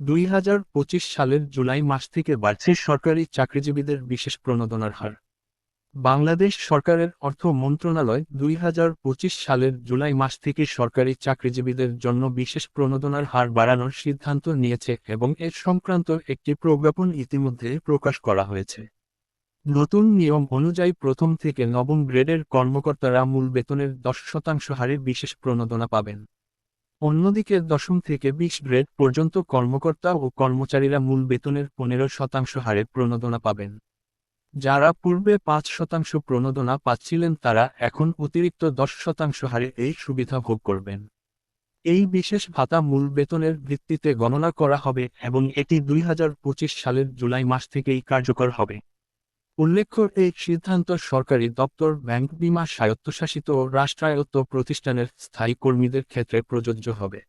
দুই হাজার পঁচিশ সালের জুলাই মাস থেকে বাড়ছে সরকারি চাকরিজীবীদের বিশেষ প্রণোদনার হার। বাংলাদেশ সরকারের অর্থ মন্ত্রণালয় দুই হাজার পঁচিশ সালের জুলাই মাস থেকে সরকারি চাকরিজীবীদের জন্য বিশেষ প্রণোদনার হার বাড়ানোর সিদ্ধান্ত নিয়েছে এবং এর সংক্রান্ত একটি প্রজ্ঞাপন ইতিমধ্যে প্রকাশ করা হয়েছে। নতুন নিয়ম অনুযায়ী প্রথম থেকে নবম গ্রেডের কর্মকর্তারা মূল বেতনের দশ শতাংশ হারে বিশেষ প্রণোদনা পাবেন। অন্যদিকে দশম থেকে বিশ গ্রেড পর্যন্ত কর্মকর্তা ও কর্মচারীরা মূল বেতনের পনেরো শতাংশ হারে প্রণোদনা পাবেন। যারা পূর্বে পাঁচ শতাংশ প্রণোদনা পাচ্ছিলেন তারা এখন অতিরিক্ত দশ শতাংশ হারে এই সুবিধা ভোগ করবেন। এই বিশেষ ভাতা মূল বেতনের ভিত্তিতে গণনা করা হবে এবং এটি দুই হাজার পঁচিশ সালের জুলাই মাস থেকেই কার্যকর হবে। উল্লেখ্য, এই সিদ্ধান্ত সরকারি দপ্তর ব্যাংক বিমা স্বায়ত্তশাসিত ও রাষ্ট্রায়ত্ত প্রতিষ্ঠানের স্থায়ী কর্মীদের ক্ষেত্রে প্রযোজ্য হবে।